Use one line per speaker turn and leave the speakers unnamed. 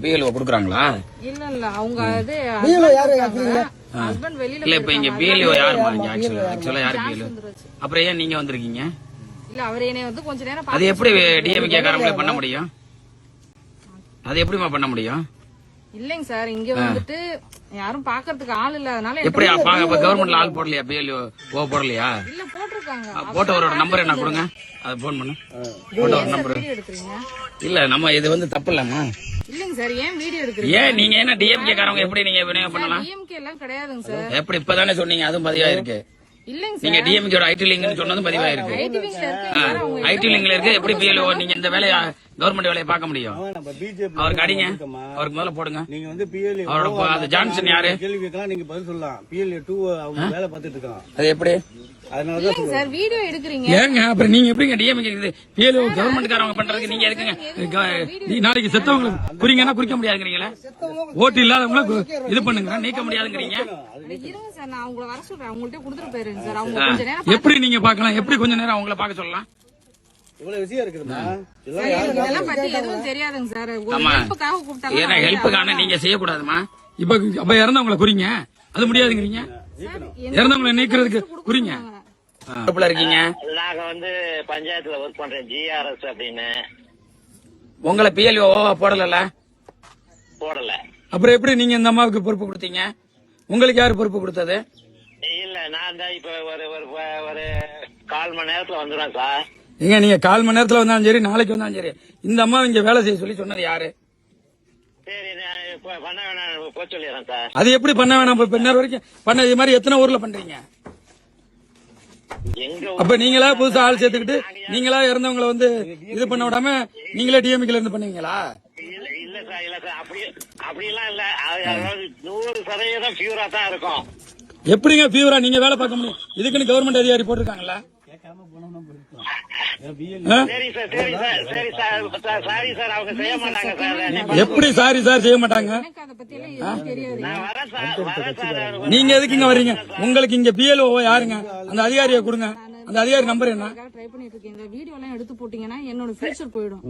BLO கொடுக்குறாங்களா?
இல்ல இல்ல. அவங்க இது ஹஸ்பண்ட் வெளியில
இல்ல இப்ப இங்க. பிஎல்ஓ யாருமா இங்க ஆக்சுவலா ஆக்சுவலா யாரு? பிஎல்ஓ. அப்புறம் ஏன் நீங்க வந்திருக்கீங்க?
இல்ல அவர் என்னைய வந்து கொஞ்ச நேரம்
அது
பார்த்து
எப்படி டிஎம்கே காரங்களே பண்ண முடியும்? அது எப்படிமா பண்ண முடியும்?
இல்லைங்க சார் இங்க வந்துட்டு யாரும் பாக்குறதுக்கு ஆள் இல்ல. அதனால
எப்படி கவர்மெண்ட்ல ஆள் போடலையா? பிஎல்ஓ ஓ போடலையா?
இல்ல போட்டிருக்காங்க.
போட்டவரோட நம்பர் என்ன கொடுங்க? அதை போன் பண்ணு. போட்டவர் நம்பர் இல்ல நம்ம இது வந்து தப்பு இல்லம்மா.
இல்லைங்க சார் ஏன் வீடியோ எடுக்கிறீங்க
ஏன் நீங்க என்ன டிஎம்கே காரங்க எப்படி நீங்க பண்ணலாம்?
டிஎம்கே எல்லாம் கிடையாதுங்க சார்.
எப்படி இப்பதானே சொன்னீங்க? அதுவும் பதிவா இருக்கு.
இல்லைங்க
நீங்க டிஎம்கேட ஐடி லிங்க்னு சொன்னதும் பதிவா இருக்கு.
ஐடி
லிங்க்ல இருக்கு. எப்படி பிஎல்ஓ நீங்க இந்த வேலையை கவர்மெண்ட் வேலையை பார்க்க முடியும்.
ஆமா, நம்ம பிஜேபி
அவருக்கு அடிங்க. அவருக்கு முதல்ல போடுங்க.
நீங்க வந்து பிஎல்ஏ
அவரோட ப- அது ஜான்சன் யாரு?
கேள்வி கேட்கலாம் நீங்க பதில் சொல்லலாம். பிஎல்ஏ டூ அவங்க வேலை பார்த்துட்டு இருக்கான்
அது எப்படி?
அதனாலதான்
இல்லைங்க சார் வீடியோ எடுக்கிறீங்க.
ஏங்க அப்புறம் நீங்க எப்படிங்க டிஎம்கே பிஎல்ஓ கவர்மெண்ட் காரங்க பண்றதுக்கு நீங்க எதுக்குங்க? நாளைக்கு செத்தவங்களுக்கு குறிங்கன்னா குறிக்க முடியாதுங்கிறீங்களா? ஓட்டு இல்லாதவங்கள இது பண்ணுங்க. நீக்க முடியாதுங்கிறீங்க?
இருங்க சார் நான் அவங்கள வர சொல்றேன். அவங்கள்ட்ட கொடுத்துட்டு போயிருங்க சார். அவங்க கொஞ்ச நேரம்
எப்படி நீங்க பார்க்கலாம்? எப்படி கொஞ்ச நேரம் அவங்கள பார்க்க சொல்லலாம்?
இவ்வளவு விஷயம் இருக்குதுமா?
இதெல்லாம் பத்தி எதுவும் தெரியாதுங்க சார். ஒரு
ஆமா.
ஹெல்ப்புக்காக கூப்பிட்டாங்க
ஏன்னா ஹெல்ப்புக்கான நீங்க செய்யக்கூடாதுமா. இப்ப அப்ப இறந்தவங்களை குறிங்க. அது முடியாதுங்கிறீங்க. இறந்தவங்களை நீக்கிறதுக்கு குறிங்க. பொறுப்புல இருக்கீங்க?
நாங்க வந்து பஞ்சாயத்துல ஒர்க் பண்றேன் ஜிஆர்எஸ் அப்படின்னு.
உங்களை பிஎல்ஓ போடல
போடல.
அப்புறம் எப்படி நீங்க இந்த அம்மாவுக்கு பொறுப்பு கொடுத்தீங்க? உங்களுக்கு யாரு பொறுப்பு கொடுத்தது?
இல்ல நான் தான் இப்ப ஒரு ஒரு ஒரு கால் மணி நேரத்துல வந்துடுவேன் சார்.
ஏங்க நீங்க கால் மணி நேரத்துல வந்தாலும் சரி நாளைக்கு வந்தாலும் சரி. இந்த அம்மா இங்க வேலை செய்ய சொல்லி சொன்னது யாரு? அது எப்படி பண்ண வேணாம்? நேரம் வரைக்கும் பண்ண இது மாதிரி எத்தனை ஊர்ல பண்றீங்க? அப்ப நீங்களா புதுசா ஆள் சேர்த்துக்கிட்டு நீங்களா இறந்தவங்களை வந்து இது பண்ண விடாம நீங்களே டிஎம்கேல இருந்து பண்ணுவீங்களா?
இல்ல சார் இல்ல சார். அப்படி அப்படிலாம் இல்ல. நூறு சதவீதம் பியூரா தான் இருக்கும்.
எப்படிங்க ஃபீவரா நீங்க வேலை பார்க்க முடியும்? இதுக்குன்னு கவர்மெண்ட் அதிகாரி போட்டிருக்காங்களா எப்படி சாரி சார் செய்ய மாட்டாங்க நீங்க எதுக்கு இங்க வர்றீங்க உங்களுக்கு இங்க பிஎல்ஓ யாருங்க? அந்த அதிகாரியை கொடுங்க. அந்த அதிகாரி நம்பர் என்ன?
ட்ரை பண்ணிட்டு இருக்கேன். இந்த வீடியோ எல்லாம் எடுத்து போட்டீங்கன்னா என்னோட ஃபியூச்சர் போயிடும்.